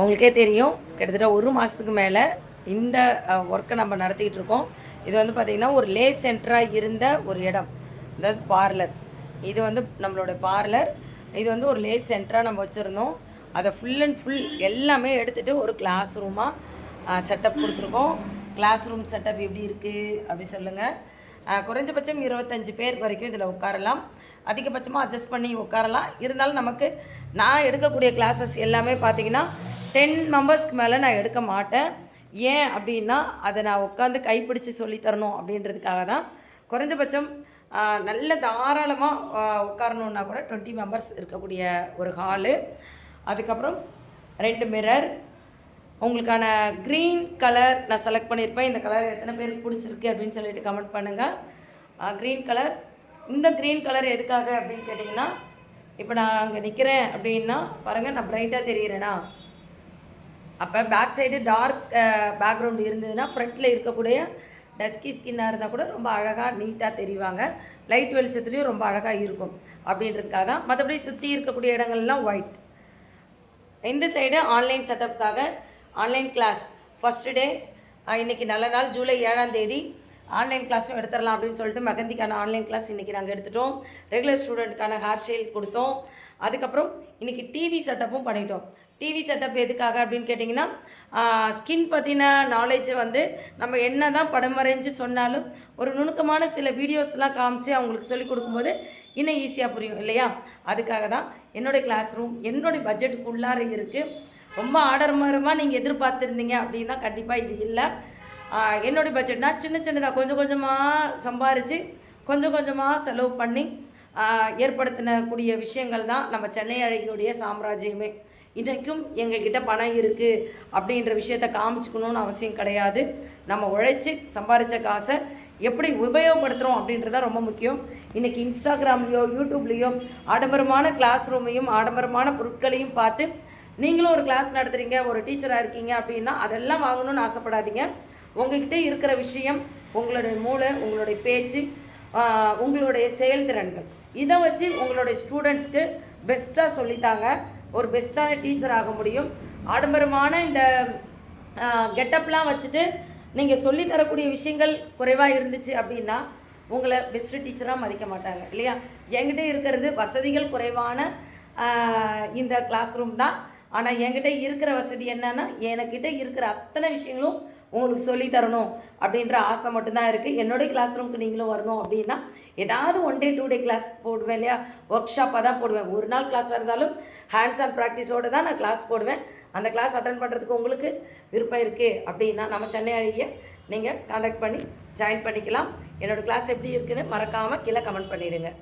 உங்களுக்கே தெரியும் கிட்டத்தட்ட ஒரு மாதத்துக்கு மேலே இந்த ஒர்க்கை நம்ம நடத்திக்கிட்டு இருக்கோம். இது வந்து பார்த்திங்கன்னா ஒரு லே சென்டராக இருந்த ஒரு இடம். அதாவது பார்லர் இது வந்து நம்மளோட பார்லர் இது வந்து ஒரு லே சென்டராக நம்ம வச்சுருந்தோம். அதை ஃபுல் அண்ட் ஃபுல் எல்லாமே எடுத்துகிட்டு ஒரு கிளாஸ் ரூமாக செட்டப் கொடுத்துருக்கோம். கிளாஸ் ரூம் செட்டப் எப்படி இருக்குது அப்படி சொல்லுங்கள் குறைஞ்சபட்சம் இருபத்தஞ்சு பேர் வரைக்கும் இதில் உட்காரலாம். அதிகபட்சமாக அட்ஜஸ்ட் பண்ணி உட்காரலாம். இருந்தாலும் நமக்கு நான் எடுக்கக்கூடிய கிளாஸஸ் எல்லாமே பார்த்தீங்கன்னா டென் மெம்பர்ஸ்க்கு மேலே நான் எடுக்க மாட்டேன். ஏன் அப்படின்னா அதை நான் உட்காந்து கைப்பிடிச்சு சொல்லித்தரணும் அப்படின்றதுக்காக தான். குறைஞ்சபட்சம் நல்ல தாராளமாக உட்காரணுன்னா கூட டுவெண்ட்டி மெம்பர்ஸ் இருக்கக்கூடிய ஒரு ஹாலு அதுக்கப்புறம் ரெண்டு மிரர் உங்களுக்கான க்ரீன் கலர் நான் செலக்ட் பண்ணியிருப்பேன் இந்த கலர் எத்தனை பேருக்கு பிடிச்சிருக்கு அப்படின்னு சொல்லிட்டு கமெண்ட் பண்ணுங்கள் க்ரீன் கலர் இந்த க்ரீன் கலர் எதுக்காக அப்படின்னு கேட்டிங்கன்னா இப்போ நான் அங்கே நிற்கிறேன் அப்படின்னா பாருங்கள் நான் ப்ரைட்டாக தெரிகிறேனா அப்போ பேக் சைடு டார்க் பேக்ரவுண்ட் இருந்ததுன்னா ஃப்ரண்ட்டில் இருக்கக்கூடிய டஸ்கி ஸ்கின்னாக இருந்தால் கூட ரொம்ப அழகாக நீட்டாக தெரிவாங்க. லைட் வெளிச்சத்துலேயும் ரொம்ப அழகாக இருக்கும். அப்படின்றதுக்காக தான் மற்றபடி சுற்றி இருக்கக்கூடிய இடங்கள்லாம் ஒயிட் இந்த சைடு ஆன்லைன் செட்டப்புக்காக ஆன்லைன் கிளாஸ் ஃபஸ்ட்டு டே இன்னைக்கு நல்ல நாள் ஜூலை ஏழாம் தேதி. ஆன்லைன் கிளாஸும் எடுத்துடலாம் அப்படின்னு சொல்லிட்டு மெகந்திக்கான ஆன்லைன் கிளாஸ் இன்றைக்கி நாங்கள் எடுத்துட்டோம். ரெகுலர் ஸ்டூடெண்ட்டுக்கான ஹேர் ஸ்டைல் கொடுத்தோம். அதுக்கப்புறம் இன்றைக்கி டிவி செட்டப்பும் பண்ணிட்டோம். டிவி செட்டப் எதுக்காக அப்படின்னு கேட்டிங்கன்னா ஸ்கின் பற்றின நாலேஜை வந்து நம்ம என்ன தான் படம் வரைஞ்சு சொன்னாலும் ஒரு நுணுக்கமான சில வீடியோஸ்லாம் காமிச்சு அவங்களுக்கு சொல்லிக் கொடுக்கும்போது இன்னும் ஈஸியாக புரியும் இல்லையா? அதுக்காக தான் என்னுடைய கிளாஸ் ரூம் என்னுடைய பட்ஜெட்டுக்குள்ளார இருக்குது ரொம்ப ஆடம்பரமாக நீங்கள் எதிர்பார்த்துருந்தீங்க அப்படின்னா கண்டிப்பாக இது இல்லை. என்னுடைய பட்ஜெட்னா சின்ன சின்னதாக கொஞ்சம் கொஞ்சமாக சம்பாரித்து கொஞ்சம் கொஞ்சமாக செலவு பண்ணி ஏற்படுத்தினக்கூடிய விஷயங்கள் தான் நம்ம சென்னை அழகியுடைய சாம்ராஜ்யமே. இன்றைக்கும் எங்ககிட்ட பணம் இருக்குது அப்படின்ற விஷயத்த காமிச்சுக்கணும்னு அவசியம் கிடையாது. நம்ம உழைச்சி சம்பாரித்த காசை எப்படி உபயோகப்படுத்துகிறோம் அப்படின்றத ரொம்ப முக்கியம். இன்றைக்கி இன்ஸ்டாகிராம்லேயோ யூடியூப்லேயோ ஆடம்பரமான கிளாஸ் ரூமையும் ஆடம்பரமான பொருட்களையும் பார்த்து நீங்களும் ஒரு கிளாஸ் நடத்துகிறீங்க ஒரு டீச்சராக இருக்கீங்க அப்படின்னா அதெல்லாம் வாங்கணும்னு ஆசைப்படாதீங்க. உங்ககிட்ட இருக்கிற விஷயம் உங்களுடைய மூளை உங்களுடைய பேச்சு உங்களுடைய செயல்திறன்கள். இதை வச்சு உங்களுடைய ஸ்டூடெண்ட்ஸ்க்கு பெஸ்ட்டாக சொல்லித்தாங்க. ஒரு பெஸ்ட்டான டீச்சர் ஆக முடியும். ஆடம்பரமான இந்த கெட்டப்லாம் வச்சுட்டு நீங்கள் சொல்லித் தரக்கூடிய விஷயங்கள் குறைவாக இருந்துச்சு அப்படின்னா உங்களை பெஸ்ட்டு டீச்சராக மதிக்க மாட்டாங்க இல்லையா? என்கிட்ட இருக்கிறது வசதிகள் குறைவான இந்த கிளாஸ் ரூம் தான். ஆனால் என்கிட்ட இருக்கிற வசதி என்னன்னா என்கிட்ட இருக்கிற அத்தனை விஷயங்களும் உங்களுக்கு சொல்லி தரணும் அப்படின்ற ஆசை மட்டும்தான் இருக்குது என்னுடைய கிளாஸ் ரூமுக்கு நீங்களும் வரணும் அப்படின்னா ஏதாவது one day two day class போடுவேன் இல்லையா? ஒர்க் ஷாப்பாக தான் போடுவேன். ஒரு நாள் கிளாஸாக இருந்தாலும் ஹேண்ட்ஸ் ஆன் ப்ராக்டிஸோடு தான் நான் கிளாஸ் போடுவேன். அந்த கிளாஸ் அட்டன் பண்ணுறதுக்கு உங்களுக்கு விருப்பம் இருக்குது அப்படின்னா நம்ம சென்னை அழகிய நீங்கள் காண்டாக்ட் பண்ணி ஜாயின் பண்ணிக்கலாம். என்னோடய கிளாஸ் எப்படி இருக்குன்னு மறக்காமல் கீழே கமெண்ட் பண்ணிடுங்க.